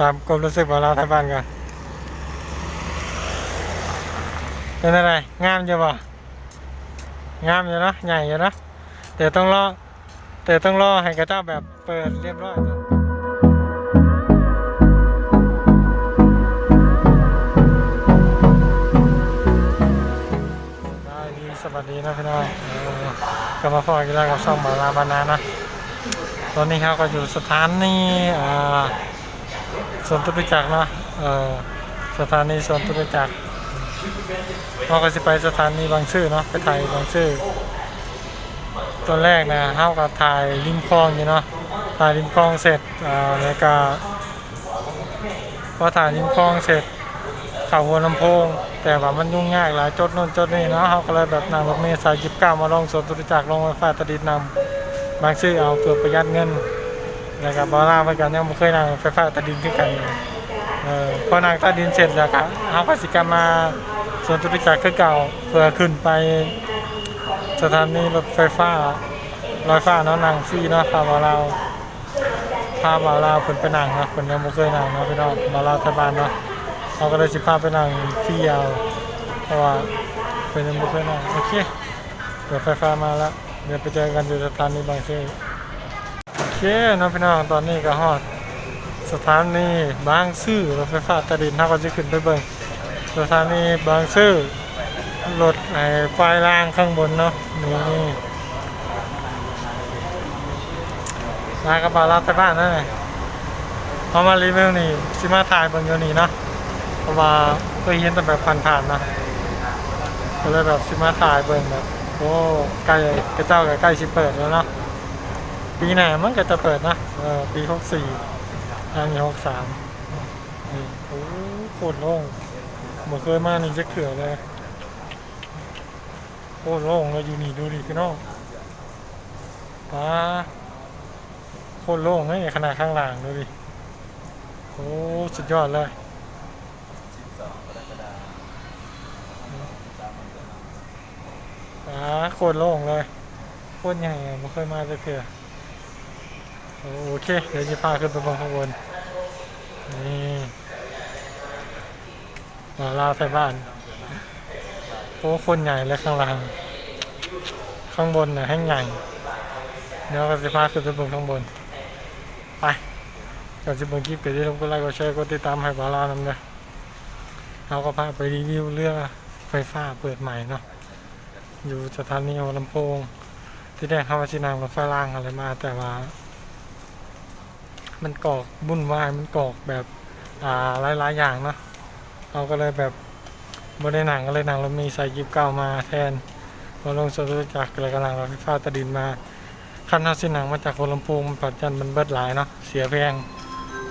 ตามความรู้สึกของเราทางบ้านก่อนเป็นอะไรงามอยู่บ่งามอยู่นะใหญ่อยู่เนะแต่ต้องรอแต่ต้องรอให้กระเจ้าแบบเปิดเรียบร้อยได้สวัสดีนะพี่น้องกลับมาพอกันแล้วกับช่องบาลาบานานะ ตอนนี้เขาก็อยู่สถานีอ่า สวนตุลจักรเนาะเออสถานีสวนตุลจักรเราก็จะไปสถานีบางซื่อเนาะไปถ่ายบางซื่อตอนแรกนะเขาก็ถ่ายริมคลองอยู่เนาะถ่ายริมคลองเสร็จอ่าแล้วก็พอถ่ายริมคลองเสร็จเข่าหัวลำโพง แต่ว่ามันยุ่งยากหลายจดนู่นจดนี่เนาะเขาก็เลยแบบนั่งรถเมล์สายยิบเก้ามาลงสวนตุลจักรลงไฟฟ้าตะดินนำบางซื้อเอาเพื่อประหยัดเงิน แล้วก็บอล่าเหมือนกันยังไม่เคยนั่งไฟฟ้าต้ดินขึ้นกันเออพอนั่งต้ดินเสร็จแล้วก็เอาภาษีกรรมมาส่วนตุลจักรคือเก่าเพื่อขึ้นไปสถานีรถไฟฟ้ารอยฟ้าเนาะนั่งฟรีเนาะพาบอลาพาบอลาวเพิ่นไปนั่งนะเพิ่นยังไม่เคยนั่งเนาะพี่น้องบอลาวไทบ้านเนาะเขาก็เลยสิพาไปนั่งฟรีเอาเพราะว่าเพิ่นยังไม่เคยนั่งโอเครถไฟฟ้ามาแล้วเดี๋ยวไปเจอกันอยู่สถานีบางซื่อ เคน้องพี่น้องตอนนี้ก็ฮอด สถานีบางซื่อรถไฟฟ้าใต้ดินถ้าก็จะขึ้นไปเบิ่งสถานีบางซื่อรถไอ้ไฟล่างข้างบนเนาะนี่นี่มากระเป๋ารับไฟฟ้านั่นไงเอมารีวิวนี่สิมาถ่ายเบิงอยู่นี่เนาะเพราะว่าเคยเห็นแต่แบบผ่านๆนะก็เลยแบบสิมาถ่ายเบิ่งแบบโอ้ใกล้กระเจ้าก็ใกล้ชิเปิดแล้วเนาะ ปีไหนมันก็จะเปิดนะเออปีหกสี่ทางนี้หกสามนี่โอ้โคตรโล่งเหมือเคยมานี่จะเขื่อเลยโคตรโล่งเลยอยู่นี่ดูดิพี่น้องป้าโคตรโล่งเลยขนาดข้างหลังดูดิโอ้สุดยอดเลยอ่าโคตรโล่งเลยโคตรใหญ่อะไม่เคยมาเลยเพื่อ โอเค เดี๋ยวจะพาขึ้นไปบนข้างบน นี่มาลาไทยบ้านโอ้คนใหญ่เลยข้างล่าง ข้างบนน่ะให้งใหญ่ เดี๋ยวก็จะพาขึ้นไปบนข้างบน ไปก่อนจะเบิ่งคลิปก็อย่ลืมกดไลค์กดแชร์กดติดตามให้บาลานำเลยเราก็พาไปรีวิวเรื่องไฟฟ้าเปิดใหม่เนาะ อยู่สถานีหัวลำโพง ที่แรกเข้ามาชินางรถไฟล่างอะไรมาแต่ว่า มันกอกบุ่นวายมันกอกแบบอ่าหลายๆอย่างเนาะเราก็เลยแบบบนในหนังก็เลยหนังเรามีใส่ยิบเก้ามาแทนพอลงสรุจากอะไรกำลังรถไฟฟ้าตะดินมาขั้นเท่าสิหนังมาจากหัวลำโพงมันปัจจันมันเบิดหลายเนาะเสียแพง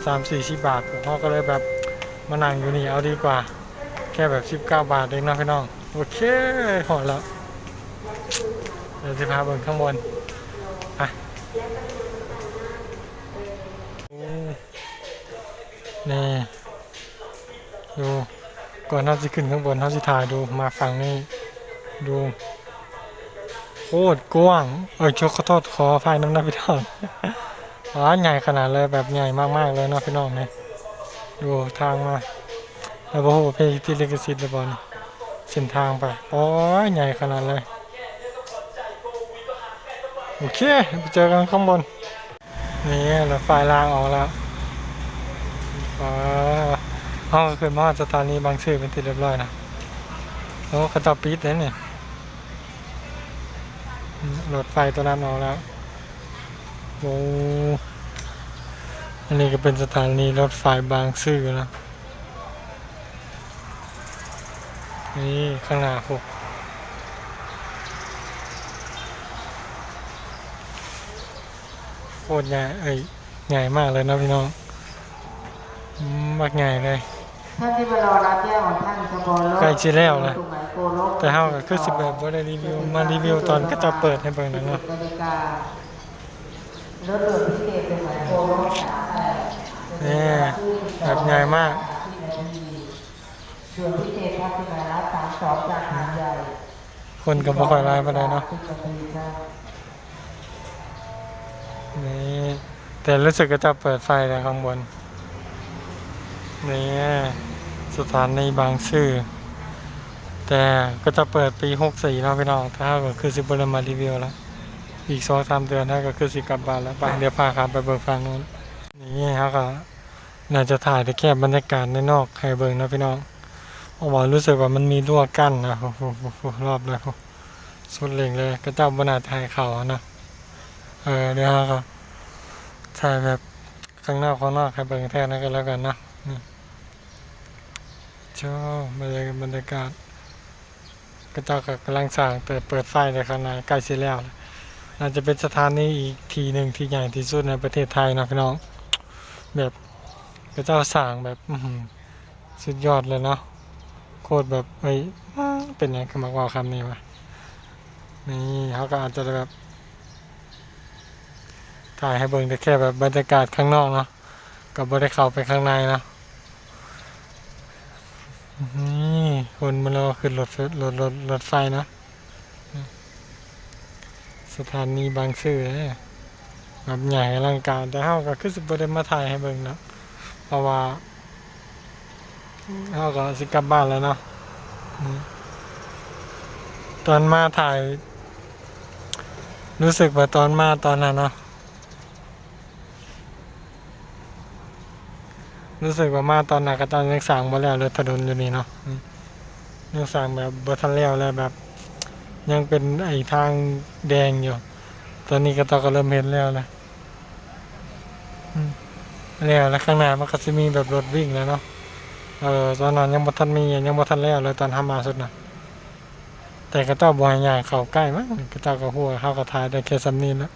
สามสี่สิบบาทเขาก็เลยแบบมานั่งอยู่นี่เอาดีกว่า แค่แบบสิบเก้าบาทเองนะพี่น้องโอเคหอดแล้วเดี๋ยวจะพาเบิ่งข้างบนไป นี่ดูก่อนเราจะขึ้นข้างบนเราจะถ่ายดูมาฝั่งนี้ดูโคตรกว้างเอ้ยชกขอโทษขอไฟน้ำหน้าพี่น้องอ๋อใหญ่ขนาดเลยแบบใหญ่มากๆเลยเนาะพี่น้องเนี่ยดูทางมาแล้วโอ้โหเพลงที่ลิขสิทธิ์เลยบอลเส้นทางไปอ้ยใหญ่ขนาดเลยโอเคไปเจอกันข้างบนนี่เรถไฟรางออกแล้ว อ๋อห้องขึ้นมาสถานีบางซื่อเป็นที่เรียบร้อยนะโอ้กระจกปิดเลยเนี่ยรถไฟตัวนั้นออกแล้วโอ้อันนี้ก็เป็นสถานีรถไฟบางซื่อนะนี่ข้างหน้าพวกโคตรใหญ่เอ้ยใหญ่มากเลยนะพี่น้อง อืมมากใหญ่เลยท่านที่มารอรับแก้วของท่านขบวนรถใกล้สิแล้วนะตรงไหนโกลกแต่เฮาก็คือสิแบบบ่ได้รีวิวมารีวิวตอนก็จะเปิดให้เบิ่งนั่นเนาะนาฬิการถด่วนพิเศษตรงไหนโกลกสามแปดนี่แบบใหญ่มากส่วนพิเศษครับที่ไหนรับสามสองจากหาดใหญ่คนก็บ่ค่อยหลายปานใดเนาะทุกนาทีครับนี่แต่รู้สึกก็จะเปิดไฟแล้วข้างบน นี่สถานีบางซื่อแต่ก็จะเปิดปีหกสี่เนาะพี่น้อง ถ้าก็คือสิบเรมารีวิวแล้ว อีกสองสามเดือนถ้าก็คือสิกลับบ้านแล้วไปเดี๋ยวพาครับไปเบิกฟังนู้นนี่เขาก็น่าจะถ่ายแต่แค่บรรยากาศในนอกให้เบิ่งนะพี่น้องเพราะว่ารู้สึกว่ามันมีรั้วกั้นนะโอ้โหรอบเลยโอ้สุดเล่งเลยก็เจ้าบนาถ่ายเขานะเออเดี๋ยวเขาก็ถ่ายแบบข้างนอกข้างนอกให้เบิ่งแท้นั้นก็แล้วกันนะ ชอบบรรยากาศบรรยากาศก็เจ้าก็กำลังสร้างแต่เปิดไฟในข้างในใกล้สิแล้วน่าจะเป็นสถานีอีกทีหนึ่งที่ใหญ่ที่สุดในประเทศไทยนะพี่น้อง แบบพระเจ้าสร้างแบบสุดยอดเลยเนาะโคตรแบบเอ้ยเป็นไงคำว่าคำนี้วะนี่เขาก็อาจจะแบบถ่ายให้เบิ่งแต่แค่แบบบรรยากาศข้างนอกเนาะกับ่ได้เข้าไปข้างในเนาะนี่ คนมารอขึ้นรถไฟรถรถรถไฟเนาะสถานีบางซื่อเลยแบบใหญ่อลังการ แต่เฮาก็คือสิบ่ได้มาถ่ายให้เบิ่งเนาะเพราะว่าเฮาก็สิกลับบ้านแล้วเนาะอืมตอนมาถ่าย รู้สึกว่าตอนมาตอนนั้นเนาะรู้สึกว่ามาตอนนั้นก็ตอนยังสร้างบ่แล้วเลยถนนอยู่นี่เนาะอืม ยังสร้างแบบบทันแล้วแล้วแบบ ยังเป็นไอ้ทางแดงอยู่ ตอนนี้ก็ตอก็เริ่มเห็นแล้วนะแล้วแล้วข้างหน้ามันก็จะมีแบบรถวิ่งแล้วเนาะเออตอนนั้นยังบทันมียังบทันแล้วเลยตอนทำมาสุดนะแต่ก็ต้องบ่ให้ย่างเข้าใกล้มั้งก็เจ้าก็ฮู้ว่าเฮาก็ถ่ายได้แค่สำนีแล้ว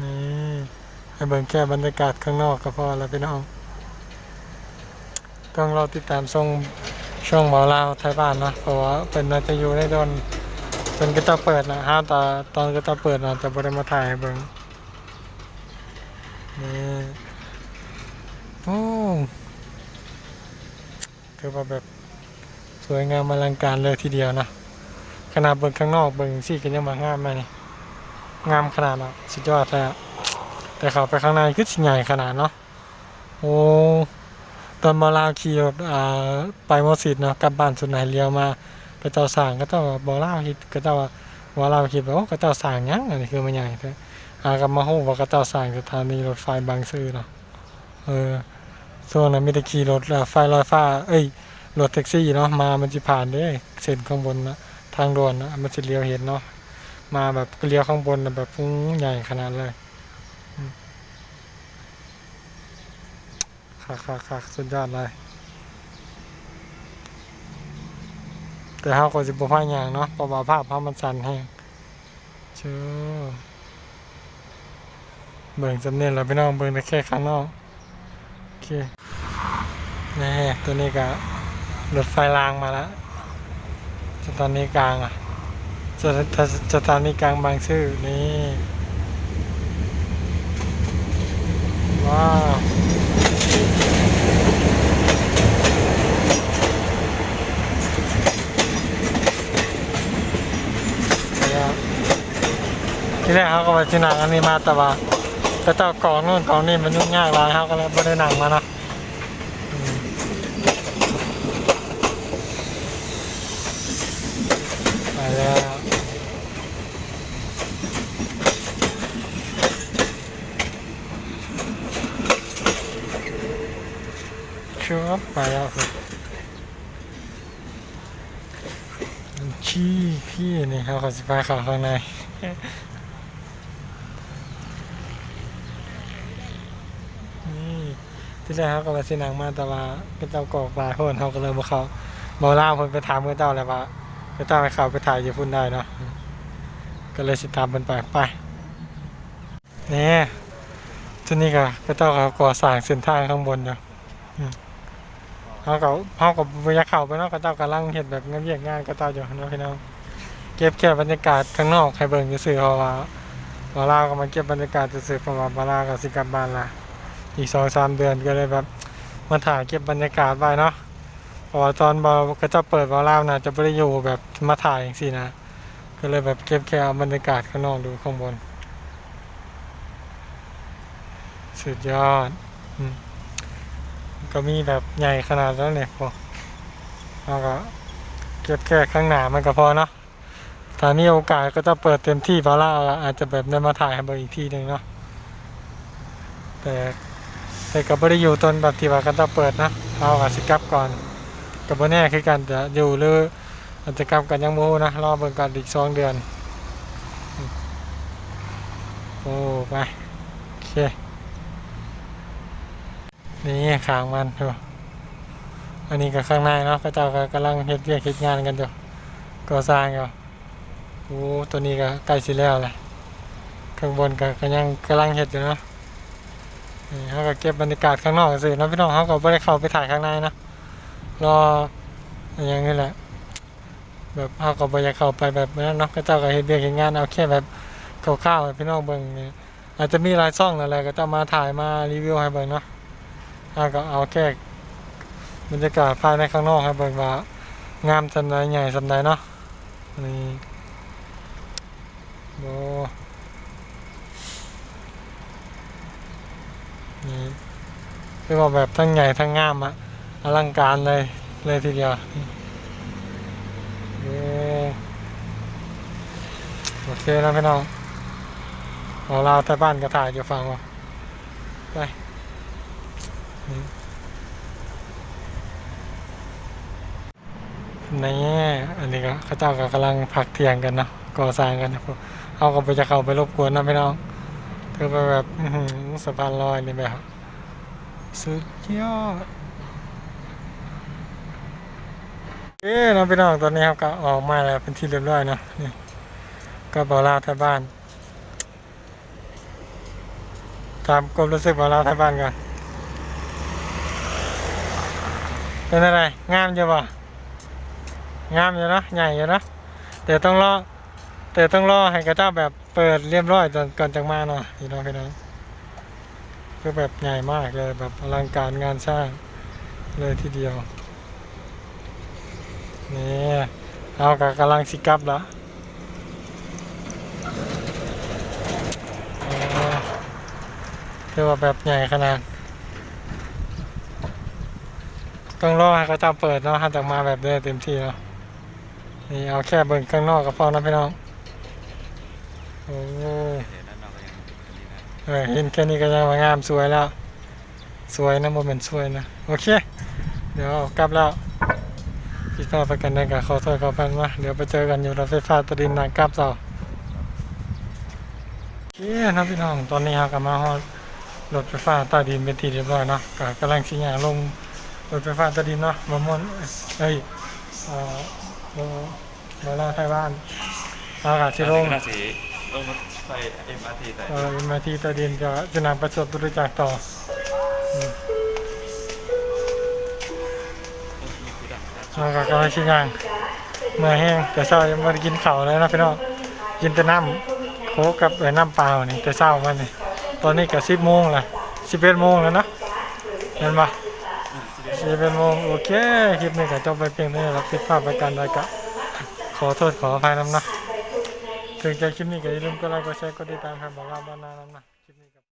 นี่ให้เบิ่งแค่บรรยากาศข้างนอกก็พอแล้วพี่น้อง ต้องรอติดตามช่ง ช่องหมอลาวไทยบ้านนะเพราะว่าเป็นน่าจะอยู่ในโดนจนก็จะเปิดนะฮะตอนตอนก็จะเปิดนะจะบริมาถ่ายเบิ่งนี่โอ้คือว่าแบบสวยงามอลังการเลยทีเดียวนะขนาดเบิ่งข้างนอกเบิ่งสิก็ยังมางามมานี่งามขนาดอะสุดยอดเลยแต่เขาไปข้างในคือสิ่งใหญ่ขนาดเนาะโอ้ ตอนมาลาวขี่รถอ่าไปมอสิดเนาะกลับบ้านสุดไหนเลี้ยวมาก็เจ้าสางก็เจ้าบอล่าคิดก็เจ้าว่าว่าเราคิดว่าโอ้ก็เจ้าสางยังอันนี้คือมันใหญ่แท้หากับมาฮู้ว่าก็เจ้าสางสถานีรถไฟบางซื่อเนาะเออส่วนนั้นมีแต่ขี่รถไฟลอยฟ้า เอ้ยรถแท็กซี่เนาะมามันสิผ่านเด้เส้นข้างบนนะทางด่วนนะมันสิเลี้ยวเห็นเนาะมาแบบเลี้ยวข้างบนแบบฟุ้งใหญ่ขนาดเลยอืม คักคักคักสุดยอดเลย แต่เฮาก็สิบ่พาหยังเนาะเพราะว่าภาพเฮามันสั่นแฮงเชื่อเบิ่งจำเนียนแล้วพี่น้องเบิ่งได้แค่ข้างนอกโอเคนี่ตัวนี้ก็รถไฟรางมาแล้วสถานีกลางอะสถาสถานีกลางบางซื่อนี่ว้าวแล้ว ที่แรกเขาก็ไปที่หนังอันนี้มาแต่ว่าก็เจ้ากองนู่นกองนี่มันยุ่งยากหลายเขาก็เลยไม่ได้หนังมานะไปแล้วชัวไปแล้วครับชี้พี่นี่เขาก็สิไปขาข้างใน ที่แรกเขาก็มาสินังมาแต่ว่าเป็นเจ้ากอกหลายคนเขาก็เลยมาเขาบอล่าเพิ่นไปถามเพื่อนเจ้าแล้วว่าเพื่อนเจ้าไปเขาไปถ่ายอยู่พุ่นได้เนาะก็เลยสิตามเพิ่นไปไปนี่ทีนี้ก็เพื่อนเจ้าเขาก่อสร้างเส้นทางข้างบนอยู่เขาก็เขาก็บรรยากาศไปเนาะก็เจ้ากำลังเห็นแบบงานเวียกงานก็เจ้าอยู่เนาะพี่น้องเก็บแค่บรรยากาศข้างนอกให้เบิ่งซื่อเพราะว่าบอล่าก็มาเก็บบรรยากาศซื่อๆเพราะว่าบอล่าก็สิกับบ้านละ อีกสองสามเดือนก็เลยแบบมาถ่ายเก็บบรรยากาศไว้เนาะเพอตอนบอก็จะเปิดบอลล่าวนะจะไม่ได้อยู่แบบมาถ่ายอย่างสินะ ก็เลยแบบเก็บแค่เอาบรรยากาศข้างนอกดูข้างบน สุดยอดอก็มีแบบใหญ่ขนาดนั้นเนี่ยพอเราก็เก็บแค่ข้างหน้ามันก็พอเนาะถ้ามีโอกาสก็จะเปิดเต็มที่เพราะเราอาจจะแบบได้มาถ่ายให้เบิ่งอีกทีหนึ่งเนาะแต่ แต่ก็ไม่ได้อยู่ตนแบบที่ว่าก็จะเปิดนะเราอาจจะกลับก่อนกับแน่คือกันจะอยู่หรืออาจจะกลับกันยังโมนะรอเบิ่งกันอีกสองเดือนโอ้ไปโอเคนี่ขางมันดูอันนี้ก็ข้างในเนาะพระเจ้าก็กำลังเฮ็ดเวียกเฮ็ดงานกันอยู่ก่อสร้างอยู่โอ้ตัวนี้ก็ใกล้สิแล้วแหละข้างบนก็ก็ยังกำลังเฮ็ดอยู่เนาะ นี่เขาก็เก็บบรรยากาศข้างนอกสิเนาะพี่น้องเขาก็ไม่ได้เข้าไปถ่ายข้างในนะรออย่างนี้แหละ แบบเขาก็บ่อยากเข้าไปแบบนั้นเนาะพระเจ้าก็เฮ็ดเวียกเฮ็ดงานเอาแค่แบบคร่าวๆพี่น้องเบิ่งนี่อาจจะมีหลายช่องนั่นแหละก็จะมาถ่ายมารีวิวให้เบิ่งเนาะอ่าก็เอาแค่บรรยากาศภายในข้างนอกครับเบิ่งว่างามสำใดใหญ่สำใดเนาะนี่โบ นี่คือว่าแบบทั้งใหญ่ทั้งงามอะอลังการเลยเลยทีเดียวโอ้โอเคแล้วพี่น้องของเราแต่บ้านก็ถ่ายอยู่ฟังว่าไปนี่อันนี้ก็เขาเจ้าก็กำลังพักเที่ยงกันเนาะก่อสร้างกันนะพวกเอาก็ไปจะเข้าไปรบกวนนะพี่น้อง เธอแบบอื้อหือสะพานลอยนี่แบบสุดยอดเอ้น้องพี่น้องตอนนี้ครับก็ออกมาแล้วเป็นที่เรียบร้อยเนาะนี่ก็บอลาไทยบ้านตามกรมรู้สึกบอลาไทยบ้านกันเป็นอะไรงามอยู่ป่ะงามอยู่นะใหญ่อยู่นะแต่ต้องรอแต่ต้องรอให้กระเจ้าแบบ เปิดเรียบร้อยก่อนก่อนจะมาเนาะพี่น้องพี่น้องคือแบบใหญ่มากเลยแบบอลังการงานสร้างเลยทีเดียวนี่เราก็กำลังสิกับละอ๋อคือว่าแบบใหญ่ขนาด ต้องรอให้เขาจ้าเปิดเนาะถ้าจะมาแบบได้เต็มที่เนาะนี่เอาแค่เบิ่งข้างนอกก็พอนะพี่น้อง โอ้เออเห็นแค่นี้ก็ยังว่างามสวยแล้ว สวยนะโมเมนต์สวยนะ โอเค เดี๋ยวกลับแล้วพี่ฟ้าประกันได้กับขอโทษขอพันมาเดี๋ยวไปเจอกันอยู่รถไฟฟ้าตะดินนากลับต่อโอเคนะพี่น้องตอนนี้เรากำลังมาฮอดรถไฟฟ้าใต้ดินเป็นที่เรียบร้อยเนาะก็กำลังสิย่างลงรถไฟฟ้าใต้ดินเนาะมามอนเอ้ยเอ่อโมโมลาไทยบ้านอากาศสิลง ราศีลงรถไฟ MRT แต่เอ่อมาที่ต้ดินจะจะนำประสบตุรจากต่ออืมากาศกำลังชิย่างเมื่อแห้งแต่เช้ายังไม่ได้กินข้าวเลยนะพี่น้องกินแต่น้ำโค้กกับเอ่อน้ำเปล่านี่แต่เช้ามันนี่ตอนนี้ก็สิบโมงละสิบเอ็ดโมงแล้วเนาะเห็นปะสี่เป็นโมงโอเค คลิปนี้ก็จบไปเพียงเท่านี้รับผิดชอบไปการใดก็ขอโทษขออภัยน้ำนะ ถึงใจคลิปนี้ก็อย่าลืมกดไลค์กดแชร์กดติดตามครับบอกลาบ้านนานนะ